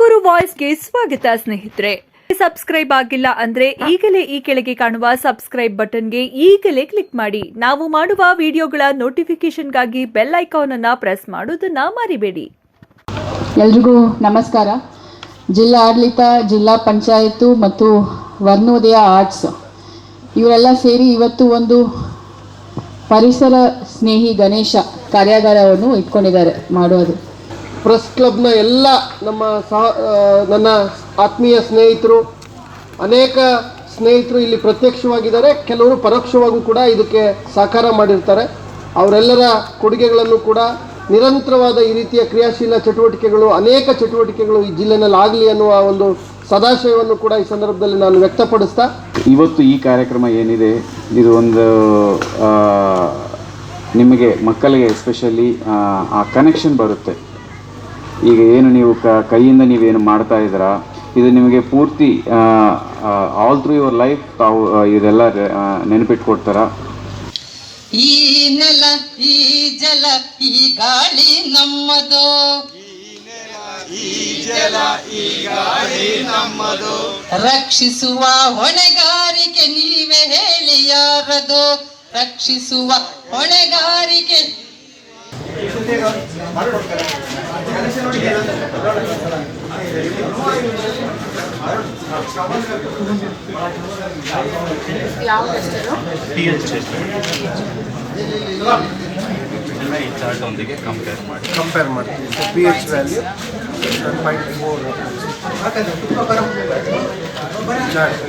ತುಮಕೂರು ವಾಯ್ಸ್ಗೆ ಸ್ವಾಗತ ಸ್ನೇಹಿತರೆ. ಸಬ್ಸ್ಕ್ರೈಬ್ ಆಗಿಲ್ಲ ಅಂದ್ರೆ ಈಗಲೇ ಈ ಕೆಳಗೆ ಕಾಣುವ ಸಬ್ಸ್ಕ್ರೈಬ್ ಬಟನ್ಗೆ ಈಗಲೇ ಕ್ಲಿಕ್ ಮಾಡಿ. ನಾವು ಮಾಡುವ ವಿಡಿಯೋಗಳ ನೋಟಿಫಿಕೇಶನ್ಗಾಗಿ ಬೆಲ್ ಐಕಾನ್ ಅನ್ನ ಪ್ರೆಸ್ ಮಾಡೋದನ್ನ ಮರಿಬೇಡಿ. ಎಲ್ರಿಗೂ ನಮಸ್ಕಾರ. ಜಿಲ್ಲಾ ಆಡಳಿತ, ಜಿಲ್ಲಾ ಪಂಚಾಯತ್ ಮತ್ತು ವರ್ಣೋದಯ ಆರ್ಟ್ಸ್ ಇವರೆಲ್ಲ ಸೇರಿ ಇವತ್ತು ಒಂದು ಪರಿಸರ ಸ್ನೇಹಿ ಗಣೇಶ ಕಾರ್ಯಾಗಾರವನ್ನು ಇಟ್ಕೊಂಡಿದ್ದಾರೆ ಮಾಡೋದು ಪ್ರೆಸ್ ಕ್ಲಬ್ನ ಎಲ್ಲ ನಮ್ಮ ಸಹ ನನ್ನ ಆತ್ಮೀಯ ಸ್ನೇಹಿತರು, ಅನೇಕ ಸ್ನೇಹಿತರು ಇಲ್ಲಿ ಪ್ರತ್ಯಕ್ಷವಾಗಿದ್ದಾರೆ. ಕೆಲವರು ಪರೋಕ್ಷವಾಗೂ ಕೂಡ ಇದಕ್ಕೆ ಸಹಕಾರ ಮಾಡಿರ್ತಾರೆ. ಅವರೆಲ್ಲರ ಕೊಡುಗೆಗಳನ್ನು ಕೂಡ ನಿರಂತರವಾದ ಈ ರೀತಿಯ ಕ್ರಿಯಾಶೀಲ ಚಟುವಟಿಕೆಗಳು, ಅನೇಕ ಚಟುವಟಿಕೆಗಳು ಈ ಜಿಲ್ಲೆನಲ್ಲಿ ಆಗಲಿ ಅನ್ನುವ ಒಂದು ಸದಾಶಯವನ್ನು ಕೂಡ ಈ ಸಂದರ್ಭದಲ್ಲಿ ನಾನು ವ್ಯಕ್ತಪಡಿಸ್ತಾ. ಇವತ್ತು ಈ ಕಾರ್ಯಕ್ರಮ ಏನಿದೆ, ಇದು ಒಂದು ನಿಮಗೆ, ಮಕ್ಕಳಿಗೆ ಎಸ್ಪೆಷಲಿ ಆ ಕನೆಕ್ಷನ್ ಬರುತ್ತೆ. ಈಗ ಏನು ನೀವು ಕ ಕೈಯಿಂದ ನೀವೇನು ಮಾಡ್ತಾ ಇದ್ದೀರಾ? ಇದು ನಿಮಗೆ ಪೂರ್ತಿ ಆಲ್ ಥ್ರೂ ಯುವರ್ ಲೈಫ್ ತಾವು ಇದೆಲ್ಲ ನೆನಪಿಟ್ಕೊಡ್ತಾರ? ಈ ನೆಲ, ಈ ಜಲ, ಈ ಗಾಳಿ ನಮ್ಮದು. ರಕ್ಷಿಸುವ ಹೊಣೆಗಾರಿಕೆ ನೀವೇ ಹೇಳಿ ಯಾರದು? ರಕ್ಷಿಸುವ ಹೊಣೆಗಾರಿಕೆ ಕಂಪೇರ್ ಮಾಡ್ತೀವಿ so P H value one point four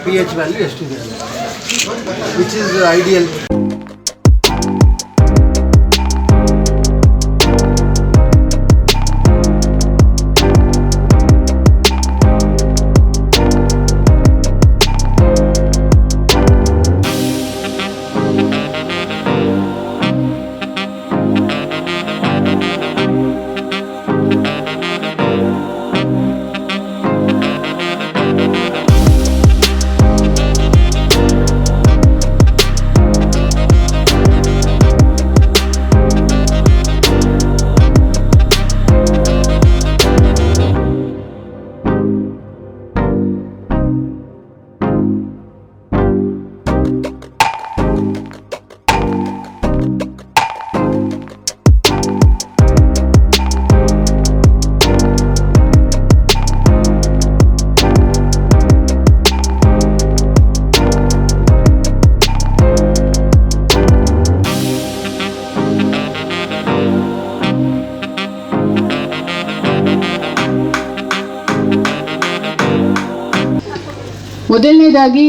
P H value ಎಷ್ಟಿದೆ ವಿಚ್ ಇಸ್ ಐಡಿಯಲ್ ಮೊದಲನೇದಾಗಿ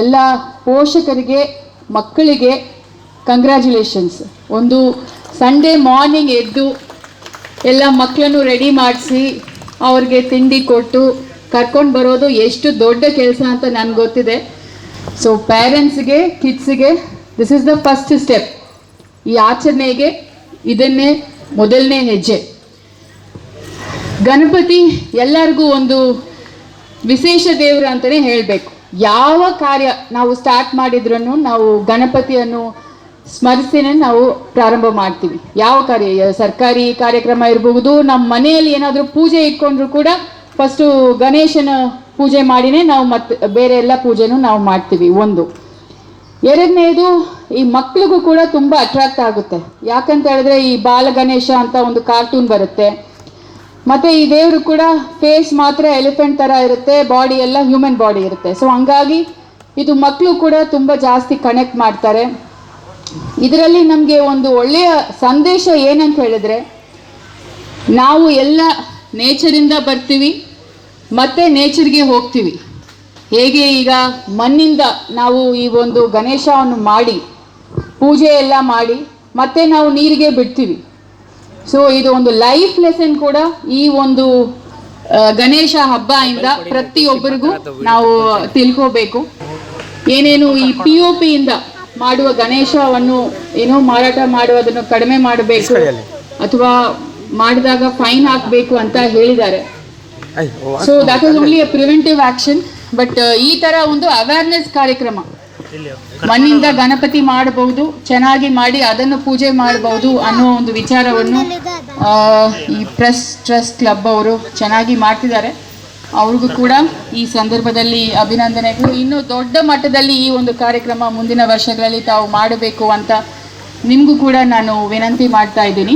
ಎಲ್ಲ ಪೋಷಕರಿಗೆ, ಮಕ್ಕಳಿಗೆ ಕಂಗ್ರ್ಯಾಚುಲೇಷನ್ಸ್ ಒಂದು ಸಂಡೇ ಮಾರ್ನಿಂಗ್ ಎದ್ದು ಎಲ್ಲ ಮಕ್ಕಳನ್ನು ರೆಡಿ ಮಾಡಿಸಿ ಅವ್ರಿಗೆ ತಿಂಡಿ ಕೊಟ್ಟು ಕರ್ಕೊಂಡು ಬರೋದು ಎಷ್ಟು ದೊಡ್ಡ ಕೆಲಸ ಅಂತ ನನಗೆ ಗೊತ್ತಿದೆ. ಸೊ ಪ್ಯಾರೆಂಟ್ಸ್ಗೆ ಕಿಡ್ಸಿಗೆ this is the first step ಈ ಆಚರಣೆಗೆ ಇದನ್ನೇ ಮೊದಲನೇ ಹೆಜ್ಜೆ. ಗಣಪತಿ ಎಲ್ಲರಿಗೂ ಒಂದು ವಿಶೇಷ ದೇವರು ಅಂತಲೇ ಹೇಳಬೇಕು. ಯಾವ ಕಾರ್ಯ ನಾವು ಸ್ಟಾರ್ಟ್ ಮಾಡಿದ್ರೂ ನಾವು ಗಣಪತಿಯನ್ನು ಸ್ಮರಿಸಿನೇ ನಾವು ಪ್ರಾರಂಭ ಮಾಡ್ತೀವಿ. ಯಾವ ಕಾರ್ಯ? ಸರ್ಕಾರಿ ಕಾರ್ಯಕ್ರಮ ಇರಬಹುದು ನಮ್ಮ ಮನೆಯಲ್ಲಿ ಏನಾದರೂ ಪೂಜೆ ಇಟ್ಕೊಂಡ್ರು ಕೂಡ ಫಸ್ಟು ಗಣೇಶನ ಪೂಜೆ ಮಾಡಿನೇ ನಾವು ಮತ್ತೆ ಬೇರೆ ಎಲ್ಲ ಪೂಜೆನೂ ನಾವು ಮಾಡ್ತೀವಿ, ಒಂದು. ಎರಡನೇದು, ಈ ಮಕ್ಳಿಗೂ ಕೂಡ ತುಂಬ ಅಟ್ರಾಕ್ಟ್ ಆಗುತ್ತೆ. ಯಾಕಂತ ಹೇಳಿದ್ರೆ ಈ ಬಾಲ ಗಣೇಶ ಅಂತ ಒಂದು ಕಾರ್ಟೂನ್ ಬರುತ್ತೆ. ಮತ್ತೆ ಈ ದೇವರು ಕೂಡ ಫೇಸ್ ಮಾತ್ರ ಎಲಿಫೆಂಟ್ ಥರ ಇರುತ್ತೆ ಬಾಡಿ ಎಲ್ಲ ಹ್ಯೂಮನ್ ಬಾಡಿ ಇರುತ್ತೆ. ಸೊ ಹಂಗಾಗಿ ಇದು ಮಕ್ಕಳು ಕೂಡ ತುಂಬ ಜಾಸ್ತಿ ಕನೆಕ್ಟ್ ಮಾಡ್ತಾರೆ. ಇದರಲ್ಲಿ ನಮಗೆ ಒಂದು ಒಳ್ಳೆಯ ಸಂದೇಶ ಏನಂತ ಹೇಳಿದ್ರೆ, ನಾವು ಎಲ್ಲ ನೇಚರಿಂದ ಬರ್ತೀವಿ, ಮತ್ತೆ ನೇಚರ್ಗೆ ಹೋಗ್ತೀವಿ. ಹೇಗೆ ಈಗ ಮಣ್ಣಿಂದ ನಾವು ಈ ಒಂದು ಗಣೇಶವನ್ನು ಮಾಡಿ, ಪೂಜೆ ಎಲ್ಲ ಮಾಡಿ, ಮತ್ತೆ ನಾವು ನೀರಿಗೆ ಬಿಡ್ತೀವಿ. ಸೊ ಇದು ಒಂದು ಲೈಫ್ ಲೆಸನ್ ಕೂಡ ಈ ಒಂದು ಗಣೇಶ ಹಬ್ಬ ಇಂದ ಪ್ರತಿಯೊಬ್ಬರಿಗೂ ನಾವು ತಿಳ್ಕೋಬೇಕು. ಏನೇನು ಈ ಪಿ ಒ ಇಂದ ಮಾಡುವ ಗಣೇಶವನ್ನು ಏನೋ ಮಾರಾಟ ಮಾಡುವುದನ್ನು ಕಡಿಮೆ ಮಾಡಬೇಕು ಅಥವಾ ಮಾಡಿದಾಗ ಫೈನ್ ಹಾಕಬೇಕು ಅಂತ ಹೇಳಿದ್ದಾರೆ. So that is only a preventive action but ಈ ತರ ಒಂದು ಅವೇರ್ನೆಸ್ ಕಾರ್ಯಕ್ರಮ. ಮಣ್ಣಿಂದ ಗಣಪತಿ ಮಾಡಬಹುದು, ಚೆನ್ನಾಗಿ ಮಾಡಿ ಅದನ್ನು ಪೂಜೆ ಮಾಡಬಹುದು ಅನ್ನೋ ಒಂದು ವಿಚಾರವನ್ನು ಈ ಪ್ರೆಸ್ ಟ್ರಸ್ಟ್ ಕ್ಲಬ್ ಅವರು ಚೆನ್ನಾಗಿ ಮಾಡ್ತಿದ್ದಾರೆ. ಅವ್ರಿಗೂ ಕೂಡ ಈ ಸಂದರ್ಭದಲ್ಲಿ ಅಭಿನಂದನೆಗಳು. ಇನ್ನೂ ದೊಡ್ಡ ಮಟ್ಟದಲ್ಲಿ ಈ ಒಂದು ಕಾರ್ಯಕ್ರಮ ಮುಂದಿನ ವರ್ಷಗಳಲ್ಲಿ ತಾವು ಮಾಡಬೇಕು ಅಂತ ನಿಮಗೂ ಕೂಡ ನಾನು ವಿನಂತಿ ಮಾಡ್ತಾ ಇದ್ದೀನಿ.